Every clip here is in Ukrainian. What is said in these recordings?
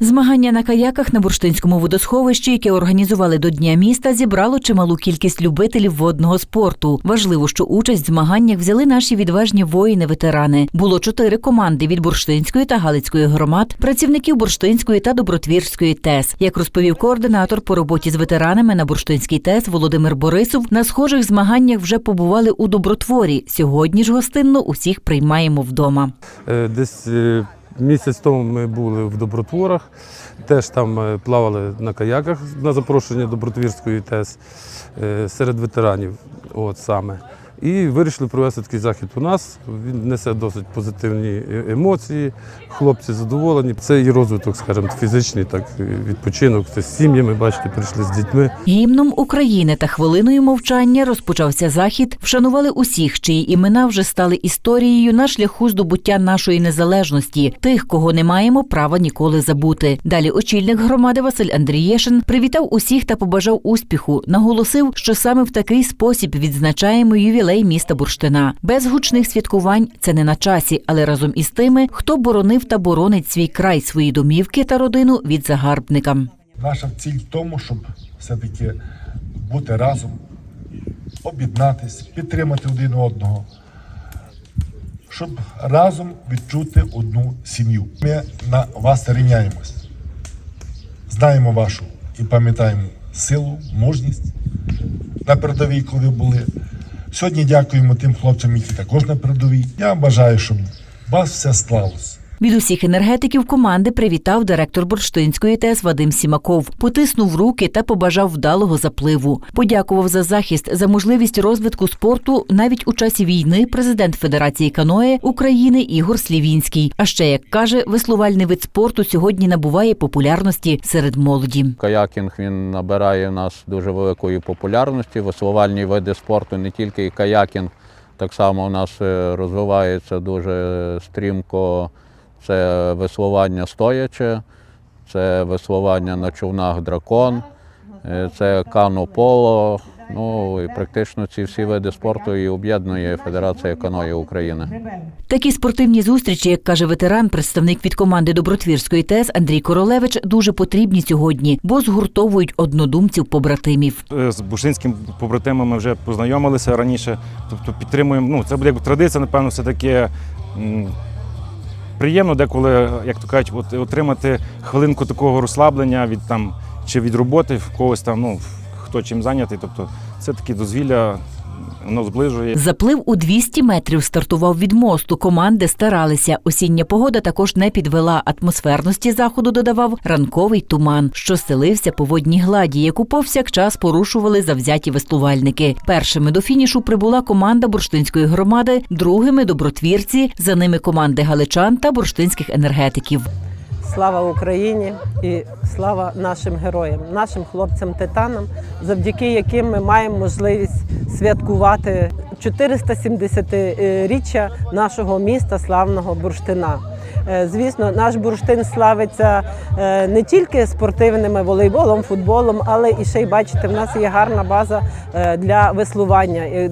Змагання на каяках на бурштинському водосховищі, яке організували до Дня міста, зібрало чималу кількість любителів водного спорту. Важливо, що участь в змаганнях взяли наші відважні воїни-ветерани. Було чотири команди від бурштинської та галицької громад, працівників бурштинської та добротвірської ТЕС. Як розповів координатор по роботі з ветеранами на бурштинській ТЕС Володимир Борисов, на схожих змаганнях вже побували у добротворі. Сьогодні ж гостинно усіх приймаємо вдома. Е, Десь е, місяць тому ми були в Добротворах, теж там е, плавали на каяках на запрошення Добротвірської ТЕС е, серед ветеранів. От саме. І вирішили провести такий захід у нас. Він несе досить позитивні е- емоції. Хлопці задоволені. Це і розвиток, скажімо, фізичний, так відпочинок. Це з сім'ями, бачите, прийшли з дітьми. Гімном України та хвилиною мовчання розпочався захід. Вшанували усіх, чиї імена вже стали історією на шляху здобуття нашої незалежності, тих, кого не маємо права ніколи забути. Далі очільник громади Василь Андрієшин привітав усіх та побажав успіху. Наголосив, що саме в такий спосіб відзначаємо ювілей міста Бурштина. Без гучних святкувань це не на часі, але разом із тими, хто боронив та боронить свій край, свої домівки та родину від загарбника. Наша ціль в тому, щоб все-таки бути разом, об'єднатись, підтримати один одного, щоб разом відчути одну сім'ю. Ми на вас рівняємось. Знаємо вашу і пам'ятаємо силу, мужність на передовій, коли були. Сьогодні дякуємо тим хлопцям, які також на передовій. Я бажаю, щоб у вас все склалось. Від усіх енергетиків команди привітав директор Бурштинської ТЕС Вадим Сімаков, потиснув руки та побажав вдалого запливу. Подякував за захист, за можливість розвитку спорту навіть у часі війни президент Федерації каное України Ігор Слівінський. А ще як каже, веслувальний вид спорту сьогодні набуває популярності серед молоді. Каякінг він набирає в нас дуже великої популярності. Веслувальні види спорту, не тільки каякінг, так само у нас е, розвивається дуже стрімко. Це веслування стояче, це веслування на човнах дракон, е, це канополо. Ну і практично ці всі види спорту і об'єднує Федерація каної України. Такі спортивні зустрічі, як каже ветеран, представник від команди Добротвірської ТЕС Андрій Королевич, дуже потрібні сьогодні, бо згуртовують однодумців побратимів. Е, з бурштинським побратимом ми вже познайомилися раніше. Тобто підтримуємо. Ну, це буде як традиція, напевно, все таки приємно деколи, як то кажуть, от, отримати хвилинку такого розслаблення від там чи від роботи в когось там, ну хто чим зайнятий. Тобто це такі дозвілля, воно зближує. Заплив у 200 метрів стартував від мосту. Команди старалися. Осіння погода також не підвела. Атмосферності заходу додавав ранковий туман, що стелився по водній гладі, яку повсякчас порушували завзяті веслувальники. Першими до фінішу прибула команда бурштинської громади, другими добротвірці, за ними команди галичан та бурштинських енергетиків. Слава Україні і слава нашим героям, нашим хлопцям-титанам, завдяки яким ми маємо можливість святкувати 470-річчя нашого міста славного бурштина. Е, Звісно, наш бурштин славиться е, не тільки спортивними волейболом, футболом, але і ще й бачите, в нас є гарна база е, для веслування.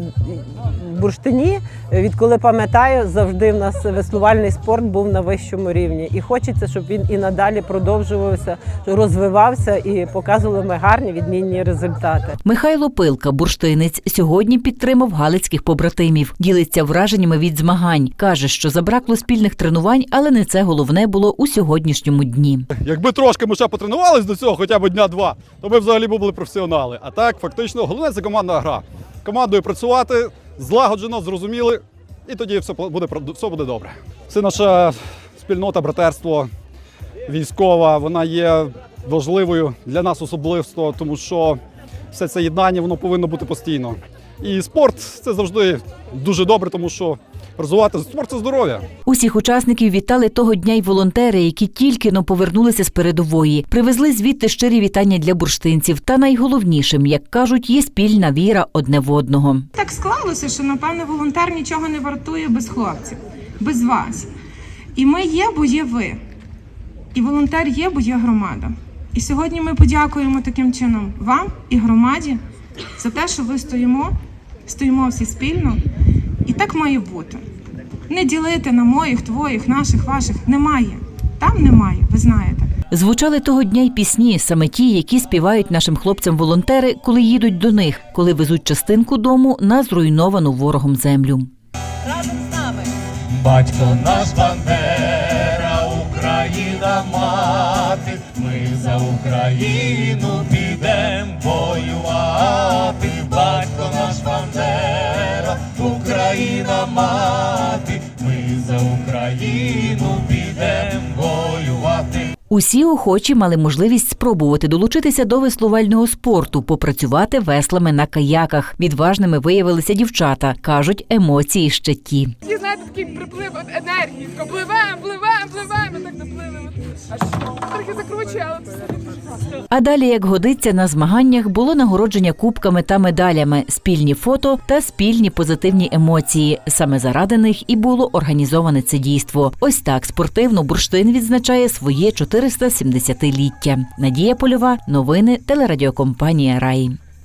Бурштині, відколи пам'ятаю, завжди в нас веслувальний спорт був на вищому рівні. І хочеться, щоб він і надалі продовжувався, розвивався і показували ми гарні відмінні результати. Михайло Пилка, бурштинець, сьогодні підтримав галицьких побратимів. Ділиться враженнями від змагань. каже, що забракло спільних тренувань, але не це головне було у сьогоднішньому дні. Якби трошки ми ще потренувались до цього, хоча б дня-два, то ми взагалі були професіонали. А так, фактично, головне це командна гра. Командою працювати, злагоджено, зрозуміли, і тоді все буде, все буде добре. Це наша спільнота, братерство військова, вона є важливою для нас особливо, тому що все це єднання воно повинно бути постійно. І спорт це завжди дуже добре, тому що розвивати спорт це здоров'я. Усіх учасників вітали того дня й волонтери, які тільки но повернулися з передової. Привезли звідти щирі вітання для бурштинців. Та найголовнішим, як кажуть, є спільна віра одне в одного. Так склалося, що напевне волонтер нічого не вартує без хлопців, без вас. І ми є, бо є ви. І волонтер є, бо є громада. І сьогодні ми подякуємо таким чином вам і громаді за те, що ви стоїмо, стоїмо всі спільно, і так має бути. Не ділити на моїх, твоїх, наших, ваших немає. Там немає, ви знаєте. Звучали того дня й пісні, саме ті, які співають нашим хлопцям волонтери, коли їдуть до них, коли везуть частинку дому на зруйновану ворогом землю. Разом з нами Батько наш Бандера, Україна мати, ми за Україну підем воювати. Україну підем воювати. Усі охочі мали можливість спробувати долучитися до веслувального спорту, попрацювати веслами на каяках. Відважними виявилися дівчата. кажуть, емоції ще ті. Всі знаєте, такий приплив енергії. Пливемо, пливемо, А далі, як годиться, на змаганнях було нагородження кубками та медалями, спільні фото та спільні позитивні емоції. Саме заради них і було організоване це дійство. Ось так спортивно бурштин відзначає своє 470-ліття. Надія Польова, новини телерадіокомпанія Рай.